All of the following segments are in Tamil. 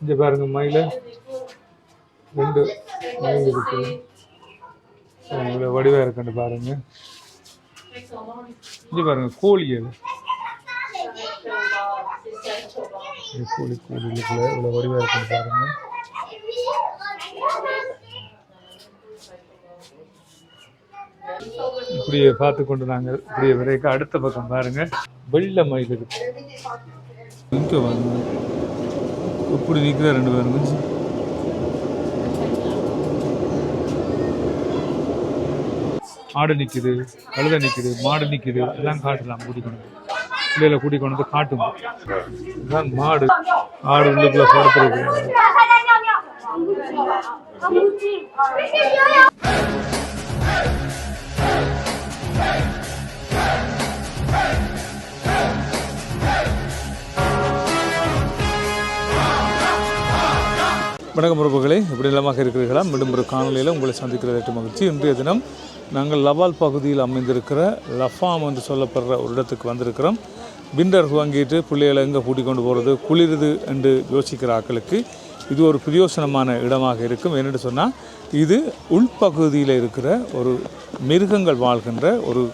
இங்க பாருங்க மயில ரெண்டு மயில் இருக்கு. இவ்வளோ வடிவா இருக்குன்னு பாருங்க. இங்க பாருங்க கோழி அது. கோழி கோழி இருக்குல்ல இவ்வளோ வடிவா இருக்குன்னு பாருங்க. இப்படியே பார்த்து கொண்டு நாங்கள் இப்படியே விரைக்க அடுத்த பக்கம் பாருங்க. வெள்ளை மயில் இருக்கு. இங்க வந்து இப்படி நிற்கிற ரெண்டு பேரும்? ஆடு நிற்குது கழுத நிற்குது மாடு நிற்கிது எல்லாம் காட்டலாம் கூட்டிக்கொண்டு வந்து. பிள்ளைகளை கூட்டி வந்து காட்டும். இதுதான் மாடு. ஆடு உள்ளுக்குள்ள படுத்துருக்கு வணக்கம் உறவுகளே இப்படி நிலமாக இருக்கிறீர்களா? மீண்டும் ஒரு காணொலியில் உங்களை சந்திக்கிறதற்கு மகிழ்ச்சி. இன்றைய தினம் நாங்கள் லவால் பகுதியில் அமைந்திருக்கிற லஃபாம் என்று சொல்லப்படுற ஒரு இடத்துக்கு வந்திருக்கிறோம். விண்டர் வாங்கிட்டு பிள்ளைகளை எங்கே கூட்டிக் கொண்டு போகிறது குளிருது என்று யோசிக்கிற ஆட்களுக்கு இது ஒரு பிரயோசனமான இடமாக இருக்கும். என்னென்னு சொன்னால் இது உள்பகுதியில் இருக்கிற ஒரு மிருகங்கள் வாழ்கின்ற ஒரு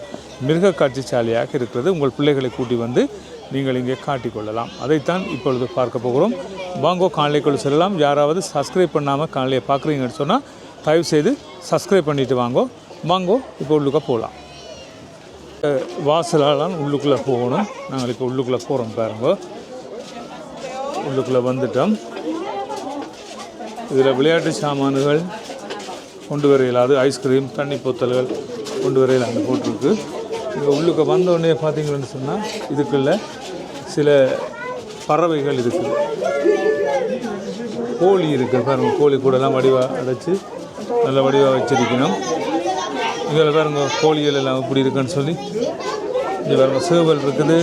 மிருக காட்சிச்சாலையாக இருக்கிறது. உங்கள் பிள்ளைகளை கூட்டி வந்து நீங்கள் இங்கே காட்டிக்கொள்ளலாம். அதைத்தான் இப்பொழுது பார்க்க போகிறோம். வாங்கோ காணொலிக்குள் செல்லலாம். யாராவது சப்ஸ்கிரைப் பண்ணாமல் காணொலியை பார்க்குறீங்கன்னு சொன்னால் தயவு செய்து சப்ஸ்கிரைப் பண்ணிவிட்டு வாங்கோ. வாங்கோ இப்போ உள்ளுக்க போகலாம். வாசலாலாம் உள்ளுக்குள்ளே போகணும். நாங்கள் இப்போ உள்ளுக்குள்ளே போகிறோம் பாருங்க. உள்ளுக்குள்ளே வந்துட்டோம். இதில் விளையாட்டு சாமான்கள் கொண்டு வர இயலாது ஐஸ்கிரீம் தண்ணி போத்தல்கள் கொண்டு வர இயலாது போட்டிருக்கு. இங்கே உள்ளுக்கு வந்த உடனே பார்த்தீங்கன்னு சொன்னால் இதுக்குள்ள சில பறவைகள் இருக்குது. கோழி இருக்குது பாருங்க கோழி கூடலாம் வடிவாக அடைச்சி நல்ல வடிவாக வச்சிருக்கணும். இதில் பாருங்க கோழிகள் எல்லாம் இப்படி இருக்குன்னு சொல்லி. இங்கே பாருங்க சேவல் இருக்குது.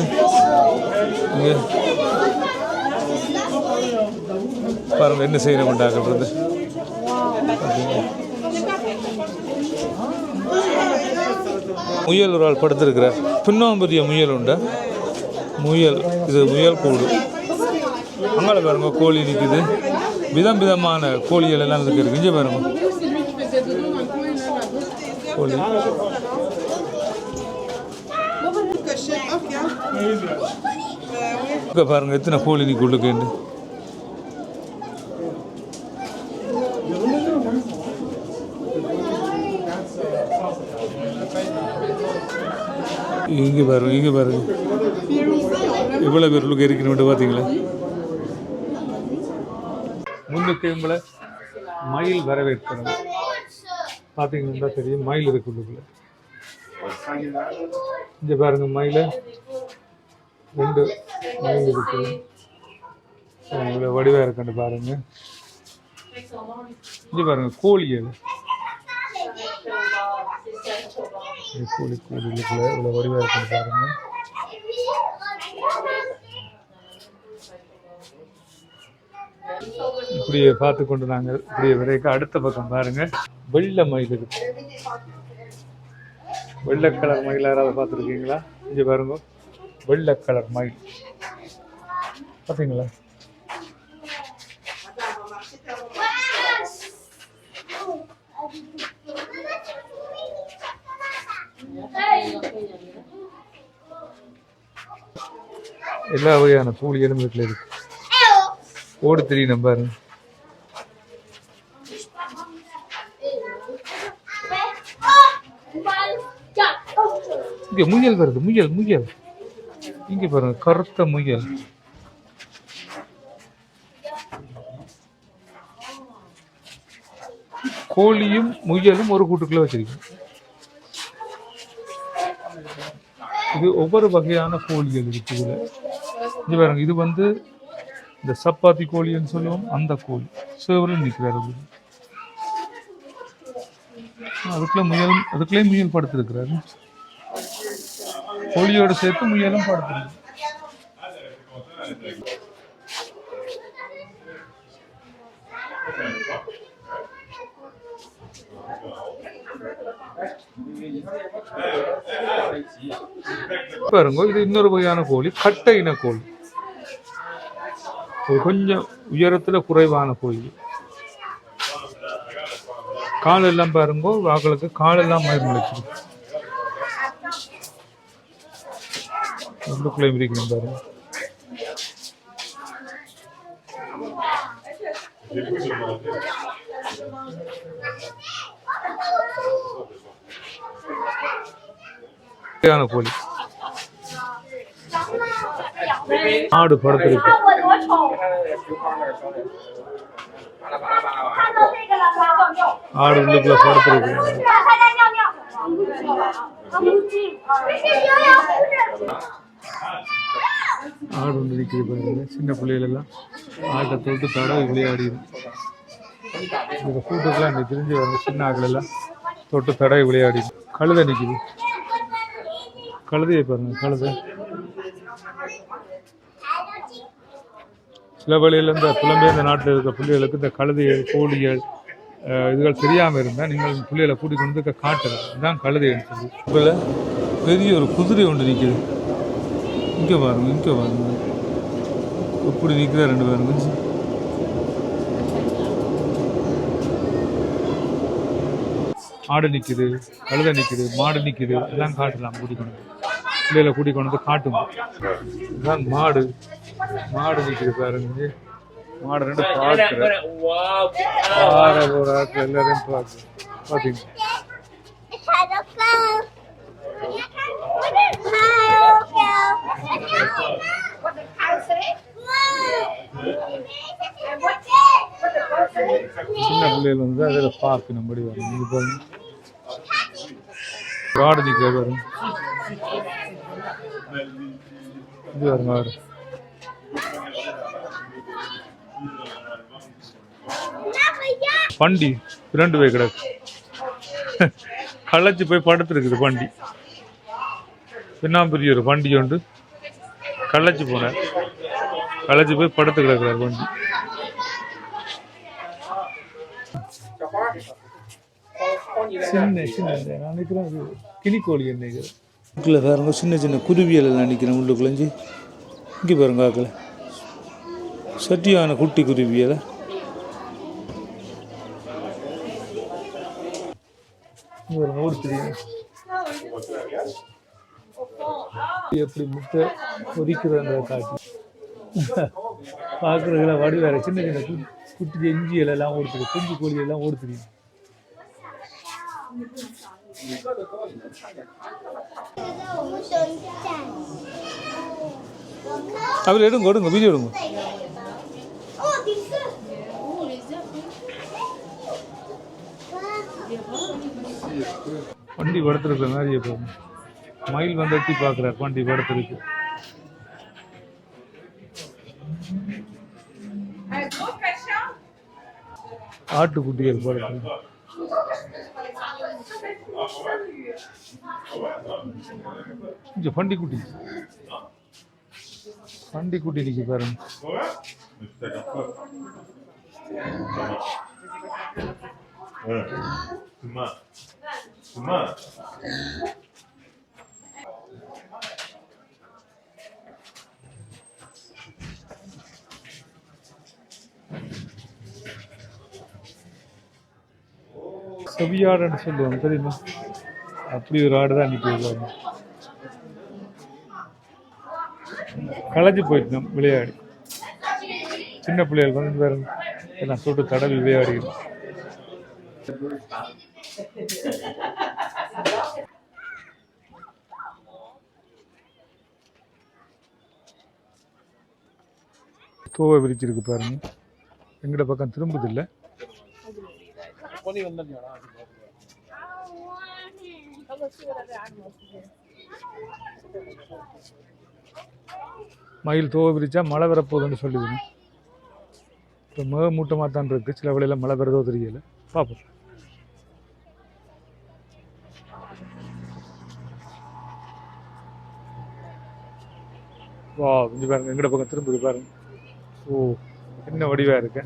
இங்கே பாருங்கள் என்ன செய்யணும் உண்டாக்குறது? முயல் ஒரு ஆள் படுத்திருக்கிறார் பின்னாம்பரிய முயல் உண்டா முயல் இது முயல் கூடு. அங்கே பாருங்க கோழி நிற்குது விதம் விதமான கோழிகள் எல்லாம் இருக்குது இங்கே பாருங்க. கோழி. இங்கே பாருங்க எத்தனை கோழி நிற்கு இங்கே பாருங்க இங்கே பாருங்க. இவ்வளோ பேர் உள்ளுக்கு இருக்கணும் பார்த்தீங்களா முன்னுக்கு உங்களை மயில் வரவேற்கிறது பார்த்தீங்கன்னா தெரியும்? மயில் இருக்கு உள்ளுக்குள்ள. இங்கே பாருங்க மயில. ரெண்டு மயில் இருக்கு. இவ்வளோ வடிவாக இருக்குன்னு பாருங்க. இங்கே பாருங்க கோழி அது. இது கூலி கோழி இருக்குல்ல இவ்வளோ வடிவாக இருக்குன்னு பாருங்க. இப்படியே பார்த்து கொண்டு நாங்கள் இப்படியே விரைக்க அடுத்த பக்கம் பாருங்க. வெள்ளை மயில் இருக்கு. வெள்ளை கலர் மயில் யாராவது பார்த்துருக்கீங்களா? இங்கே பாருங்க. வெள்ளை கலர் மயில். பார்த்தீங்களா? எல்லா வகையான கூலி எலும்புகள் இருக்கு. ஓடு தெரியணும் பாருங்க இங்க முயல் வருது முயல் முயல். இங்க பாருங்க கருத்த முயல். கோழியும் முயலும் ஒரு கூட்டுக்குள்ள வச்சிருக்கோம். இது ஒவ்வொரு வகையான கோழிகள் இருக்கு இதுல. இது பாருங்க இது வந்து இந்த சப்பாத்தி கோழின்னு சொல்லுவோம் அந்த கோழி. சேவலும் நிற்கிறார் அது. அதுக்குள்ள முயல் அதுக்குள்ளே முயல் படுத்திருக்கிறாரு. கோழியோட சேர்த்து முயலும் படுத்திருக்கு பாருங்க இது இன்னொரு வகையான கோழி கட்டை இன கோழி. இது கொஞ்சம் உயரத்தில் குறைவான கோயில் கால் எல்லாம் பாருங்கோ வாக்களுக்கு கால் எல்லாம் மயிர் முளைச்சிருக்கு உள்ளுக்குள்ளே இருக்கணும் பாருங்க. கோழி. ஆடு படுத்திருக்கு. ஆடு உள்ளுக்குள்ள படுத்துருக்கு. ஆடு வந்து நிற்கிது பாருங்க சின்ன பிள்ளைகளெல்லாம் ஆட்டை தொட்டு தடவை விளையாடிது. இந்த கூட்டத்தில் அங்கே தெரிஞ்சு வர சின்ன ஆக்களெல்லாம் தொட்டு தடவை விளையாடிது. கழுதை நிற்கிது கழுதையை பாருங்க கழுதை. சில வழியில் இந்த புலம்பெயர்ந்த நாட்டில் இருக்க பிள்ளைகளுக்கு இந்த கழுதைகள் கோழிகள் இதுகள் தெரியாமல் இருந்தால் நீங்கள் பிள்ளைகளை கூட்டிக் கொண்டு வந்து காட்டுறது. இதுதான் கழுதைன்னு சொல்லி. இப்போ பெரிய ஒரு குதிரை ஒன்று நிற்கிது இங்கே பாருங்க இங்கே பாருங்க. எப்படி நிற்கிறா ரெண்டு பேரும் ஆடு நிற்குது கழுதை நிற்குது மாடு நிற்குது எல்லாம் காட்டலாம் கூட்டிக் கொண்டு. பிள்ளைகளை கொண்டு வந்து காட்டும் இதுதான் மாடு. மாடு நிற்குது பாருங்க. மாடு ரெண்டு பார்க்குறேன் ஆற ஒரு ஆட்கள் எல்லாரையும் பார்க்குறேன் பார்த்தீங்க சின்ன பிள்ளைகள் வந்து அதில் பார்க்கணும்படி வரும் இது பாருங்க. ஆடு நிற்கிற பாருங்க. இது பாருங்க ஆடு. பண்டி இரண்டு போய் கிடக்கு. களைச்சு போய் படுத்துருக்குது பண்டி பின்னாம்பெரிய ஒரு பண்டி உண்டு களைச்சு போனேன் களைச்சு போய் படுத்து கிடக்குறார் பண்டி சின்ன சின்ன நான் நினைக்கிறேன் கிளிக்கோழி நினைக்கிறேன் உள்ளுக்குள்ள பாருங்க சின்ன சின்ன குருவியல் எல்லாம் நிற்கிறேன் உள்ளுக்குள்ளஞ்சி இங்கே பாருங்க ஆக்கல சட்டியான குட்டி குருவியலை. பாருங்க ஓடி தெரியும். எப்படி முட்டை பொரிக்கிற அந்த காட்சி பார்க்குறதுல வடி வேற சின்ன சின்ன குட்டி குட்டி எஞ்சியல் எல்லாம் ஓடி தெரியும் குஞ்சு கோழி எல்லாம் ஓடி தெரியும் அவர் எடுங்க எடுங்க வீடியோ எடுங்க. வண்டி படுத்துருக்க மாதிரி இப்போ மயில் வந்து எட்டி பார்க்குறார். வண்டி படுத்துருக்கு. ஆட்டுக்குட்டிகள் படுத்து இங்க பண்டிக்குட்டி. பண்டிக்குட்டி நிக்க பாருங்க. சும்மா சும்மா. செவியாடுன்னு சொல்லுவாங்க தெரியுமா? அப்படி ஒரு ஆடு தான் நிற்கிறது பாருங்க களைஞ்சு விளையாடி. சின்ன பிள்ளைகள் வந்து பாருங்க எல்லாம் தொட்டு தடவி விளையாடிடும் தோவை விரிச்சிருக்கு பாருங்க. எங்கட பக்கம் திரும்புதில்லை. மயில் தோவை விரிச்சா மழை வரப்போகுதுன்னு சொல்லிவிடுங்க இப்போ மேக மூட்டமாக தான் இருக்குது சில வேளையில் மழை பெறதோ தெரியல. பார்ப்போம் வா கொஞ்சம் பாருங்க எங்கட பக்கம் திரும்பி பாருங்க. ஓ என்ன வடிவா இருக்க?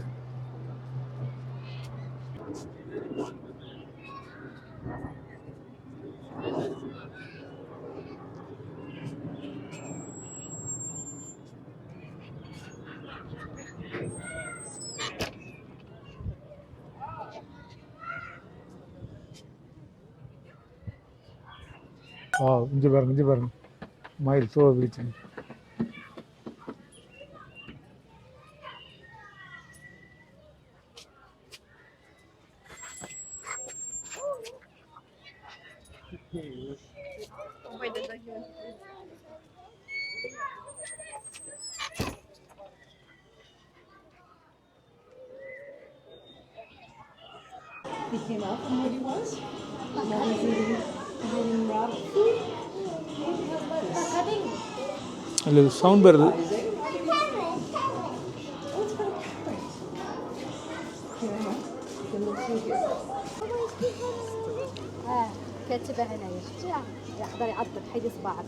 வா இஞ்சி பாருங்க இஞ்சி பாருங்க. மயில் சோழ பிடிச்சேன் he came out from where he was. Now he's eating, he's eating raw food. ಅಲ್ಲಿ ಸೌಂಡ್ ಬರೋದು كاتبه هنايا شفتي يقدر يعضك حيد صباعك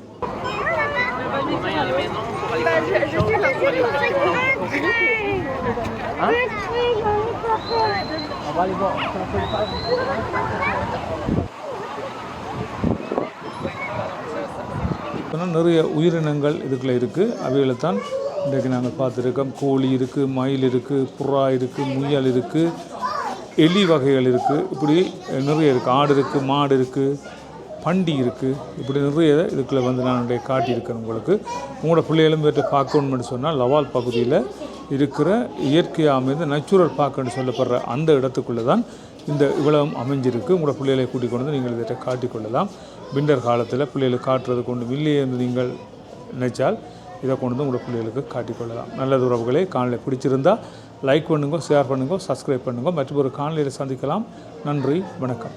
ها சொன்னால் நிறைய உயிரினங்கள் இதுக்குள்ளே இருக்குது அவைகளை தான் இன்றைக்கு நாங்கள் பார்த்துருக்கோம். கோழி இருக்குது மயில் இருக்குது புறா இருக்குது முயல் இருக்குது எலி வகைகள் இருக்குது இப்படி நிறைய இருக்குது ஆடு இருக்குது மாடு இருக்குது பண்டி இருக்குது இப்படி நிறைய இதுக்குள்ளே வந்து நான் காட்டியிருக்கேன் உங்களுக்கு. உங்களோட பிள்ளைகளும் பேர்கிட்ட பார்க்கணும்னு சொன்னால் லவால் பகுதியில் இருக்கிற இயற்கையாக அமைந்த நேச்சுரல் பார்க்குன்னு சொல்லப்படுற அந்த இடத்துக்குள்ளே தான் இந்த இவ்வளவும் அமைஞ்சிருக்கு. உங்களோட பிள்ளைகளை கூட்டிக் கொண்டு நீங்கள் இதை காட்டிக்கொள்ளலாம் விண்டர் காலத்தில் பிள்ளைகளை காட்டுறது கொண்டு இல்லையே என்று நீங்கள் நினைச்சால் இதை கொண்டு வந்து உங்களோட பிள்ளைகளுக்கு காட்டிக்கொள்ளலாம் நல்லது உறவுகளே காணலை பிடிச்சிருந்தா லைக் பண்ணுங்க ஷேர் பண்ணுங்க சப்ஸ்கிரைப் பண்ணுங்க. மற்றும் ஒரு காணொலியில் சந்திக்கலாம். நன்றி வணக்கம்.